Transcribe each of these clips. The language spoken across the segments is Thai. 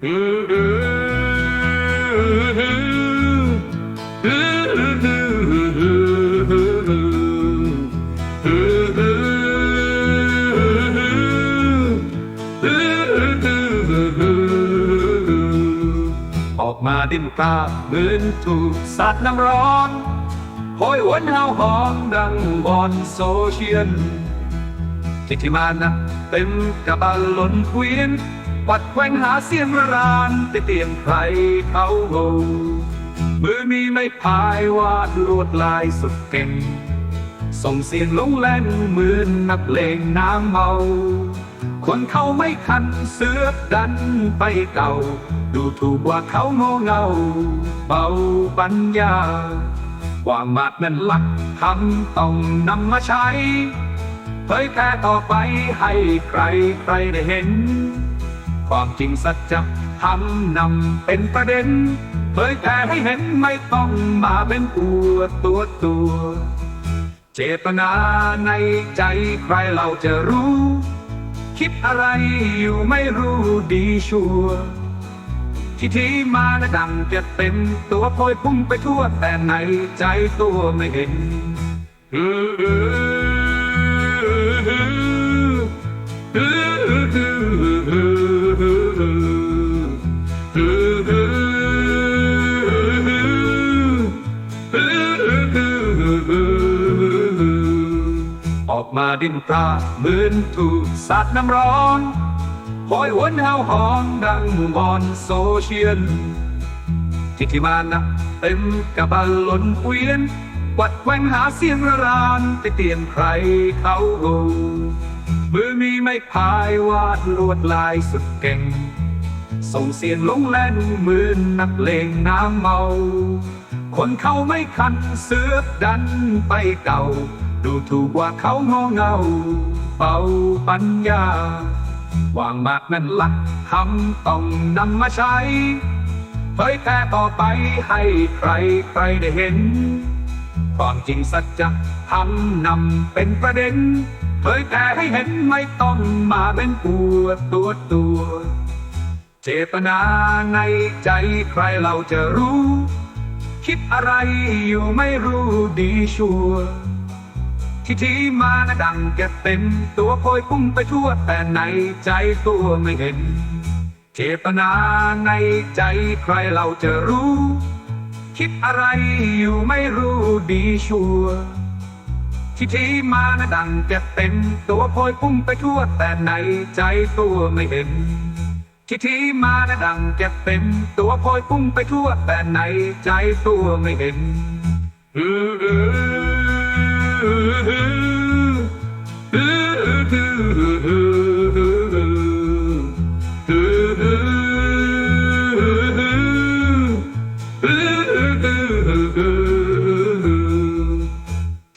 ออกมาดิ้นตาเหมือนถูกสัตว์น้ำร้อนโหยหวนเฮาหอนดังบอนโซเชียลที่ที่มานะเต็มกระบาลล้นเกวียน ปัดแขวงหาเสียงระรานติเตียงใครเขาโงมือมีไม่พายวาดลวดลายสุดเก่งส่งเสียงลงแล่นเหมือนนักเลงน้ำเมา คนเขาไม่คันเสือกดันไปเก่า ดูถูกว่าเขาโง่เงา เบาปัญญา ควางมาดนั้นหลักคำต้องนำมาใช้ เผยแพร่ต่อไปให้ใครใครได้เห็น ความจริงสัจจะทำนำเป็นประเด็นเผยแพร่ให้เห็นไม่ต้องมาเป็นตัวตัวตัว เจตนาในใจใครเราจะรู้ คิดอะไรอยู่ไม่รู้ดีชัวที่ที่มานะดังจะเต็มตัวโพยพุ่งไปทั่วแต่ในใจตัวไม่เห็นออ มาดิ้นปลาเหมือนถูกสัตว์น้ำร้อนหอยหวนเฮาหอนดังบอนโซเชียลที่ที่มานะเต็มกระบาลล้นเวียนวัดแหวงหาเสียงระรานติเตียนใครเขาโงมือมีไม่พายวาดลวดลายสุดเก่ง ส่งเสียงลงแล่นเหมือนนักเลงน้ำเมา คนเขาไม่คันเสือกดันไปเก่า ดูถูกว่าเขางอเงา เป่าปัญญาวางมากนั่นหลักคำต้องนำมาใช้เผยแพร่ต่อไปให้ใครใครได้เห็น ความจริงสัจจะทำนำเป็นประเด็นเผยแพร่ให้เห็นไม่ต้องมาเป็นตัวตัวตัวเจตนาในใจใครเราจะรู้ คิดอะไรอยู่ไม่รู้ดีชัวร์ ที่ที่มานะดังแกเต็ม ตัวโพยพุ่งไปทั่วแต่ในใจตัวไม่เห็นเจตนาในใจใครเราจะรู้ คิดอะไรอยู่ไม่รู้ดีชัวที่ที่มานะดังแกเต็ม ตัวโพยพุ่งไปทั่วแต่ในใจตัวไม่เห็นที่ที่มานะดังแกเต็ม ตัวโพยพุ่งไปทั่วแต่ในใจตัวไม่เห็นเออ ท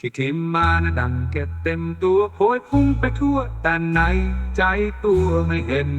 ี่ทิมมานะดังเก็บเต็มตัวโพยพุ่งไปทั่ว แต่ในใจตัวไม่เห็น